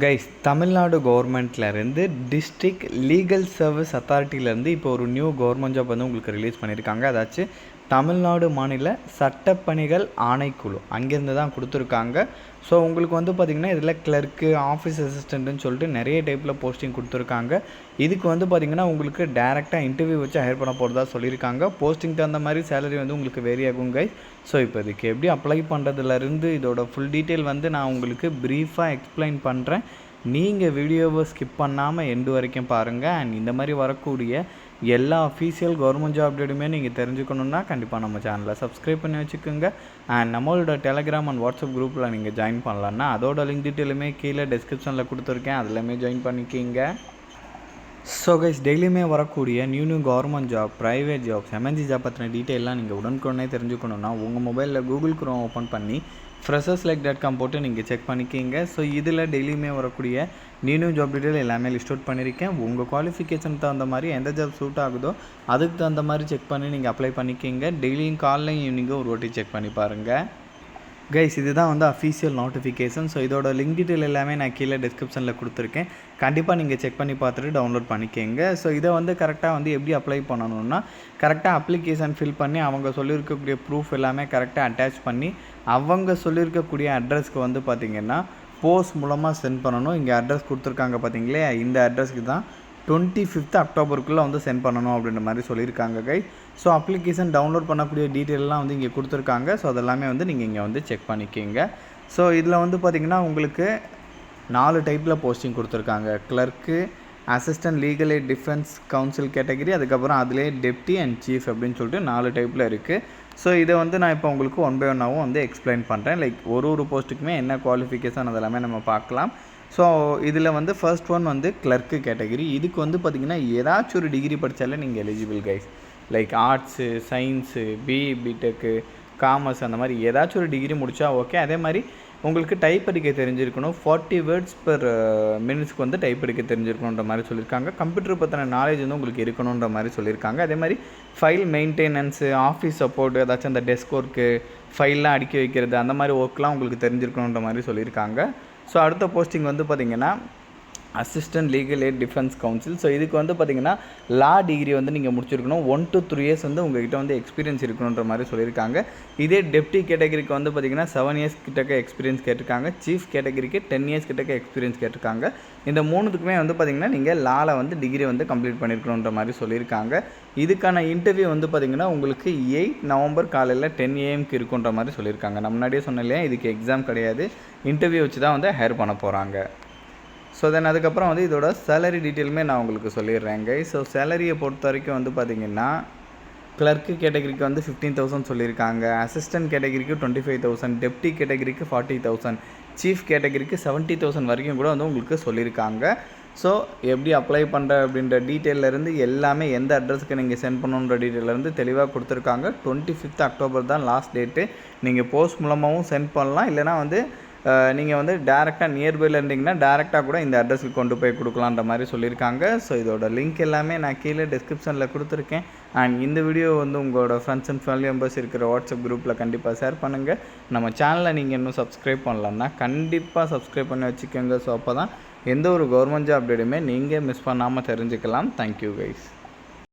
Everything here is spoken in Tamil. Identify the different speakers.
Speaker 1: கைஸ் தமிழ்நாடு கவர்மெண்ட்லேருந்து டிஸ்ட்ரிக்ட் லீகல் சர்வீஸ் அத்தாரிட்டியிலேருந்து இப்போ ஒரு நியூ கவர்மெண்ட் ஜாப் வந்து உங்களுக்கு ரிலீஸ் பண்ணியிருக்காங்க அதாச்சும் தமிழ்நாடு மாநில சட்டப்பணிகள் ஆணைக்குழு. அங்கேருந்து தான் கொடுத்துருக்காங்க. ஸோ உங்களுக்கு வந்து பார்த்திங்கன்னா இதில் கிளர்க்கு ஆஃபீஸ் அசிஸ்டண்ட்டுன்னு சொல்லிட்டு நிறைய டைப்பில் போஸ்டிங் கொடுத்துருக்காங்க. இதுக்கு வந்து பார்த்திங்கன்னா உங்களுக்கு டேரெக்டாக இன்டர்வியூ வச்சு ஹையர் பண்ண போகிறதா சொல்லியிருக்காங்க. போஸ்டிங் தகுந்த மாதிரி சேலரி வந்து உங்களுக்கு வேரி ஆகும் கைஸ் ஸோ இப்போ இதுக்கு எப்படி அப்ளை பண்ணுறதுலேருந்து இதோட ஃபுல் டீட்டெயில் வந்து நான் உங்களுக்கு ப்ரீஃபாக எக்ஸ்பிளைன் பண்ணுறேன் நீங்கள் வீடியோவை ஸ்கிப் பண்ணாமல் எண்டு வரைக்கும் பாருங்கள் அண்ட் இந்த மாதிரி வரக்கூடிய எல்லா அஃபீஷியல் கவர்மெண்ட் ஜாப் டேட்டுமே நீங்கள் தெரிஞ்சுக்கணுன்னா கண்டிப்பாக நம்ம சேனலை சப்ஸ்கிரைப் பண்ணி வச்சுக்கோங்க. அண்ட் நம்மளோட டெலகிராம் அண்ட் வாட்ஸ்அப் குரூப்பில் நீங்கள் ஜாயின் பண்ணலான்னா அதோட லிங்க் டீட்டெயிலுமே கீழே டிஸ்கிரிப்ஷனில் கொடுத்துருக்கேன். அதுலேயுமே ஜாயின் பண்ணிக்கிங்க. ஸோ கைஸ் டெய்லியுமே வரக்கூடிய new new government job private jobs MNC job பற்றின டீட்டெயிலாம் நீங்கள் உடனுக்குடனே தெரிஞ்சுக்கணுன்னா உங்கள் மொபைலில் கூகுள் குரோம் ஓப்பன் பண்ணி ஃப்ரெஷர்ஸ் லைக் டாட் காம் போட்டு நீங்கள் செக் பண்ணிக்கிங்க. ஸோ இதில் டெய்லியுமே வரக்கூடிய நியூ நியூ ஜாப் டீட்டெயில் எல்லாமே லிஸ்ட் அவுட் பண்ணியிருக்கேன் உங்கள் குவாலிஃபிகேஷனுக்கு தகுந்த மாதிரி எந்த ஜாப் சூட் ஆகுதோ அதுக்கு தகுந்த மாதிரி செக் பண்ணி நீங்கள் அப்ளை பண்ணிக்கிங்க. டெய்லியும் காலைலையும் ஈவினிங்கும் ஒரு வாட்டி செக் பண்ணி பாருங்கள் கைஸ் இதுதான் வந்து அஃபீஷியல் நோட்டிஃபிகேஷன் ஸோ இதோட லிங்க் டீட்டெயில் எல்லாமே நான் கீழே டிஸ்கிரிப்ஷனில் கொடுத்துருக்கேன். கண்டிப்பாக நீங்கள் செக் பண்ணி பார்த்துட்டு டவுன்லோட் பண்ணிக்கோங்க. ஸோ இதை வந்து கரெக்டாக வந்து எப்படி அப்ளை பண்ணணும்னா கரெக்டாக அப்ளிகேஷன் ஃபில் பண்ணி அவங்க சொல்லியிருக்கக்கூடிய ப்ரூஃப் எல்லாமே கரெக்டாக அட்டாச் பண்ணி அவங்க சொல்லியிருக்கக்கூடிய அட்ரஸ்க்கு வந்து பார்த்திங்கன்னா போஸ்ட் மூலமாக சென்ட் பண்ணணும். இங்கே அட்ரஸ் கொடுத்துருக்காங்க பார்த்தீங்களே இந்த அட்ரஸ்க்கு தான். டுவெண்ட்டி ஃபிஃப்த் அக்டோபருக்குள்ளே வந்து சென்ட் பண்ணணும் அப்படின்ற மாதிரி சொல்லியிருக்காங்க கை ஸோ அப்ளிகேஷன் டவுன்லோட் பண்ணக்கூடிய டீட்டெயிலெலாம் வந்து இங்கே கொடுத்துருக்காங்க. ஸோ அதெல்லாமே வந்து நீங்கள் இங்கே வந்து செக் பண்ணிக்கிங்க. ஸோ இதில் வந்து பார்த்திங்கன்னா உங்களுக்கு நாலு டைப்பில் போஸ்டிங் கொடுத்துருக்காங்க. Clerk assistant legal aid defence council category அதுக்கப்புறம் அதிலே டெப்டி அண்ட் சீஃப் அப்படின்னு சொல்லிட்டு நாலு டைப்பில் இருக்குது ஸோ இதை வந்து நான் இப்போ உங்களுக்கு ஒன் பை ஒன்னாகவும் வந்து எக்ஸ்பிளைன் பண்ணுறேன் லைக் ஒரு ஒரு போஸ்ட்டுக்குமே என்ன குவாலிஃபிகேஷன் அதெல்லாமே நம்ம பார்க்கலாம். ஸோ இதில் வந்து ஃபர்ஸ்ட் ஒன் வந்து கிளர்க்கு கேட்டகரி இதுக்கு வந்து பார்த்திங்கன்னா ஏதாச்சும் ஒரு டிகிரி படித்தாலே நீங்கள் eligible guys like arts science BE BTech commerce அந்த மாதிரி ஏதாச்சும் ஒரு டிகிரி முடித்தா ஓகே அதே மாதிரி உங்களுக்கு டைப் அடிக்க தெரிஞ்சிருக்கணும். ஃபார்ட்டி வேர்ட்ஸ் பெர் மினிட்ஸ்க்கு வந்து டைப் அடிக்க தெரிஞ்சிருக்கணுன்ற மாதிரி சொல்லியிருக்காங்க கம்ப்யூட்டர் பற்றின நாலேஜ் வந்து உங்களுக்கு இருக்கணுன்ற மாதிரி சொல்லியிருக்காங்க அதே மாதிரி ஃபைல் மெயின்டெனன்ஸு ஆஃபீஸ் சப்போர்ட் ஏதாச்சும் அந்த டெஸ்க் ஒர்க்கு ஃபைல்லாம் அடுக்கி வைக்கிறது அந்த மாதிரி ஒர்க்லாம் உங்களுக்கு தெரிஞ்சிருக்கணுன்ற மாதிரி சொல்லியிருக்காங்க ஸோ அடுத்த போஸ்டிங் வந்து பார்த்திங்கன்னா assistant legal aid defence council so இதுக்கு வந்து பார்த்திங்கன்னா லா டிகிரி வந்து நீங்கள் முடிச்சிருக்கணும். ஒன் டு த்ரீ இயர்ஸ் வந்து உங்ககிட்ட வந்து எக்ஸ்பீரியன்ஸ் இருக்கணுன்ற மாதிரி சொல்லியிருக்காங்க. இதே டெப்டி கேட்டகரிக்கு வந்து பார்த்திங்கன்னா செவன் இயர்ஸ் கிட்டக்க எக்ஸ்பீரியன்ஸ் கேட்டிருக்காங்க. சீஃப் கேட்டகரிக்கு டென் இயர்ஸ் கிட்டக்க எக்ஸ்பீரியன்ஸ் கேட்டிருக்காங்க. இந்த மூணுத்துக்குமே வந்து பார்த்திங்கன்னா நீங்கள் லாவில் வந்து டிகிரி வந்து கம்ப்ளீட் பண்ணியிருக்கணுன்ற மாதிரி சொல்லியிருக்காங்க. இதுக்கான இன்டர்வியூ வந்து பார்த்திங்கன்னா உங்களுக்கு எயிட் நவம்பர் காலையில் டென் ஏஎம்க்கு இருக்குன்ற மாதிரி சொல்லியிருக்காங்க. நம்ம முன்னாடியே சொன்ன இல்லையா இதுக்கு எக்ஸாம் கிடையாது. இன்டர்வியூ வச்சு தான் வந்து ஹையர் பண்ண போகிறாங்க ஸோ தென் அதுக்கப்புறம் வந்து இதோட சேலரி டீட்டெயிலுமே நான் உங்களுக்கு சொல்லிடுறேங்க ஸோ சேலரியை பொறுத்த வரைக்கும் வந்து பார்த்திங்கன்னா கிளர்க்கு கேட்டகரிக்கு வந்து ஃபிஃப்டீன் தௌசண்ட் சொல்லியிருக்காங்க. அசிஸ்டன்ட் கேட்டகரிக்கு டுவெண்ட்டி ஃபைவ் தௌசண்ட் டெப்டி கேட்டகரிக்கு ஃபார்ட்டி தௌசண்ட் சீஃப் கேட்டகரிக்கு செவன்ட்டி தௌசண்ட் வரைக்கும் கூட வந்து உங்களுக்கு சொல்லியிருக்காங்க. ஸோ எப்படி அப்ளை பண்ணுற அப்படின்ற டீட்டெயிலேருந்து எல்லாமே எந்த அட்ரஸ்க்கு நீங்கள் சென்ட் பண்ணணுன்ற டீட்டெயிலேருந்து தெளிவாக கொடுத்துருக்காங்க. டுவெண்ட்டி ஃபிஃப்த் அக்டோபர் தான் லாஸ்ட் டேட்டு நீங்கள் போஸ்ட் மூலமாகவும் சென்ட் பண்ணலாம். இல்லைனா வந்து நீங்கள் வந்து டேரெக்டாக நியர்பையில் இருந்தீங்கன்னா டேரெக்டாக கூட இந்த அட்ரஸுக்கு கொண்டு போய் கொடுக்கலான்ற மாதிரி சொல்லியிருக்காங்க. ஸோ இதோட லிங்க் எல்லாமே நான் கீழே டிஸ்கிரிப்ஷனில் கொடுத்துருக்கேன். அண்ட் இந்த வீடியோ வந்து உங்களோட ஃப்ரெண்ட்ஸ் அண்ட் ஃபேமிலி மெம்பர்ஸ் இருக்கிற வாட்ஸ்அப் குரூப்பில் கண்டிப்பாக ஷேர் பண்ணுங்கள் நம்ம சேனலை நீங்கள் இன்னும் சப்ஸ்கிரைப் பண்ணலன்னா கண்டிப்பாக சப்ஸ்கிரைப் பண்ணி வச்சுக்கோங்க. ஸோ அப்போ தான் எந்த ஒரு கவர்மெண்ட் ஜாப் அப்டேட்டுமே நீங்கள் மிஸ் பண்ணாமல் தெரிஞ்சுக்கலாம். Thank you guys